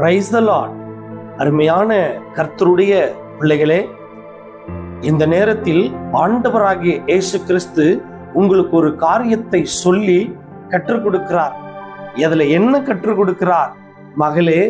Praise the Lord அருமையான கர்த்தருடைய பிள்ளைகளே இந்த நேரத்தில் ஆண்டவராகிய இயேசு கிறிஸ்து உங்களுக்கு ஒரு காரியத்தை சொல்லி கற்றுக் கொடுக்கிறார். அதுல என்ன கற்றுக் கொடுக்கிறார்? மகளே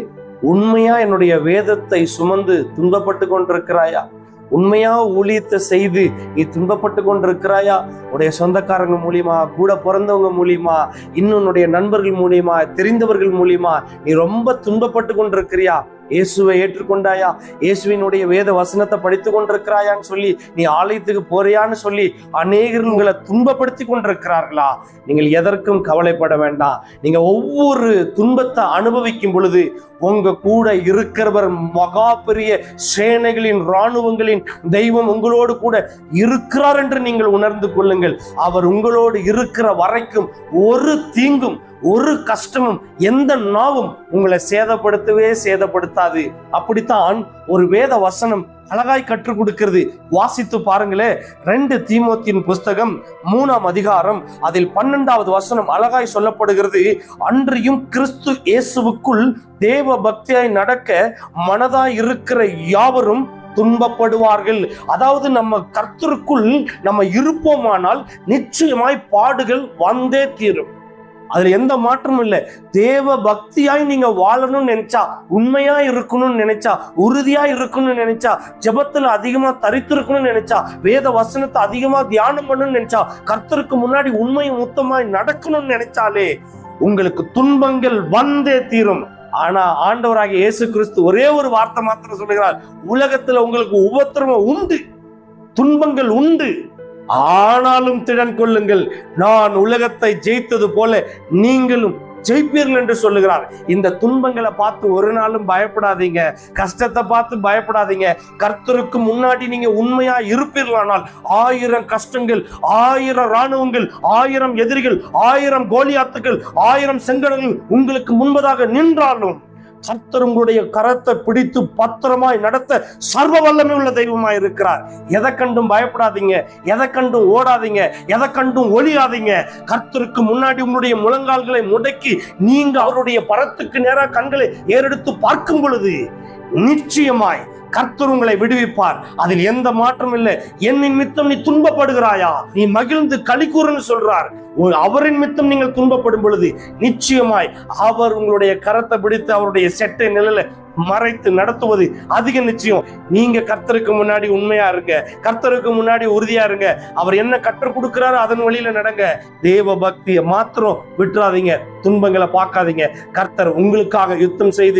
உண்மையா என்னுடைய வேதத்தை சுமந்து துன்பப்பட்டு கொண்டிருக்கிறாயா? உண்மையா ஊழியத்தை செய்து நீ துன்பப்பட்டு கொண்டிருக்கிறாயா? உடைய சொந்தக்காரங்க மூலியமா கூட பிறந்தவங்க மூலியமா இன்னும் நண்பர்கள் மூலியமா தெரிந்தவர்கள் மூலியமா நீ ரொம்ப துன்பப்பட்டு கொண்டிருக்கிறியா? இயேசுவை ஏற்றுக்கொண்டாயா? இயேசுவினுடைய வேத வசனத்தை படித்து கொண்டிருக்கிறாயான்னு சொல்லி நீ ஆலயத்துக்கு போறியான்னு சொல்லி அநேகர் உங்களை துன்பப்படுத்தி கொண்டிருக்கிறார்களா? நீங்கள் எதற்கும் கவலைப்பட வேண்டாம். நீங்க ஒவ்வொரு துன்பத்தை அனுபவிக்கும் பொழுது உங்க கூட இருக்கிறவர் மகா பெரிய சேனைகளின் இராணுவங்களின் தெய்வம் உங்களோடு கூட இருக்கிறார் என்று நீங்கள் உணர்ந்து கொள்ளுங்கள். அவர் உங்களோடு இருக்கிற வரைக்கும் ஒரு தீங்கும் ஒரு கஷ்டமும் எந்த நாவும் உங்களை சேதப்படுத்தவே சேதப்படுத்தாது. அப்படித்தான் ஒரு வேத வசனம் அழகாய் கற்றுக் கொடுக்கிறது. வாசித்து பாருங்களே. ரெண்டு தீமோத்தியின் புஸ்தகம் மூணாம் அதிகாரம் அதில் பன்னெண்டாவது வசனம் அழகாய் சொல்லப்படுகிறது. அன்றியும் கிறிஸ்து இயேசுவுக்குள் தேவ பக்தியாய் நடக்க மனதாய் இருக்கிற யாவரும் துன்பப்படுவார்கள். அதாவது நம்ம கர்த்தருக்குள் நம்ம இருப்போமானால் நிச்சயமாய் பாடுகள் வந்தே தீரும். அதுல எந்த மாற்றமும் இல்லை. தேவ பக்தியாய் நீங்க வாழணும்னு நினைச்சா உண்மையா இருக்கணும்னு நினைச்சா உறுதியா இருக்கணும்னு நினைச்சா ஜபத்துல அதிகமா தரித்திருக்கணும்னு நினைச்சா வேத வசனத்தை அதிகமா தியானம் பண்ணணும்னு நினைச்சா கர்த்தருக்கு முன்னாடி உண்மையும் முத்தமாய் நடக்கணும்னு நினைச்சாலே உங்களுக்கு துன்பங்கள் வந்தே தீரும். ஆனா ஆண்டவராக இயேசு கிறிஸ்து ஒரே ஒரு வார்த்தை மாத்திரம் சொல்லுகிறார். உலகத்துல உங்களுக்கு உபத்திரவம் உண்டு. துன்பங்கள் உண்டு. ஆனாலும் திடன் கொள்ளுங்கள். நான் உலகத்தை ஜெயித்தது போல நீங்களும் ஜெயிப்பீர்கள் என்று சொல்லுகிறார். இந்த துன்பங்களை பார்த்து ஒரு நாளும் பயப்படாதீங்க. கஷ்டத்தை பார்த்து பயப்படாதீங்க. கர்த்தருக்கு முன்னாடி நீங்க உண்மையா இருப்பீர்களானால் ஆயிரம் கஷ்டங்கள் ஆயிரம் ராணுவங்கள் ஆயிரம் எதிரிகள் ஆயிரம் கோலியாத்துக்கள் ஆயிரம் செங்கடங்கள் உங்களுக்கு முன்பதாக நின்றாலும் கர்த்தர் உங்களுடைய கரத்தை பிடித்து பத்திரமாய் நடத்த சர்வ வல்லமை உள்ள தெய்வமாய் இருக்கிறார். எதை கண்டும் பயப்படாதீங்க. எதை கண்டும் ஓடாதீங்க. எதை கண்டும் ஒளியாதீங்க கர்த்தருக்கு முன்னாடி உங்களுடைய முழங்கால்களை முடக்கி நீங்க அவருடைய பரத்துக்கு நேராக கண்களை ஏறெடுத்து பார்க்கும் பொழுது நிச்சயமாய் கர்த்தர் உங்களை விடுவிப்பார். அதில் எந்த மாற்றம் இல்லை. என் நிமித்தம் நீ துன்பப்படுகிறாயா? நீ மகிழ்ந்து கலிக்கூறுன்னு சொல்றார். அவரின் நிமித்தம் நீங்கள் துன்பப்படும் பொழுது நிச்சயமாய் அவர் உங்களுடைய கரத்தை பிடித்து அவருடைய செட்டை நிலையில மறைத்து நடத்துவது அதிக நிச்சயம். நீங்க கர்த்தருக்கு முன்னாடி உண்மையா இருங்க. கர்த்தருக்கு முன்னாடி உறுதியா இருங்க. அவர் என்ன கற்றுக் கொடுக்கிறாரோ அதன் வழியில நடங்க. தேவ பக்தியை மாத்திரம் விட்டுறாதீங்க. துன்பங்களை பார்க்காதீங்க. கர்த்தர் உங்களுக்காக யுத்தம் செய்து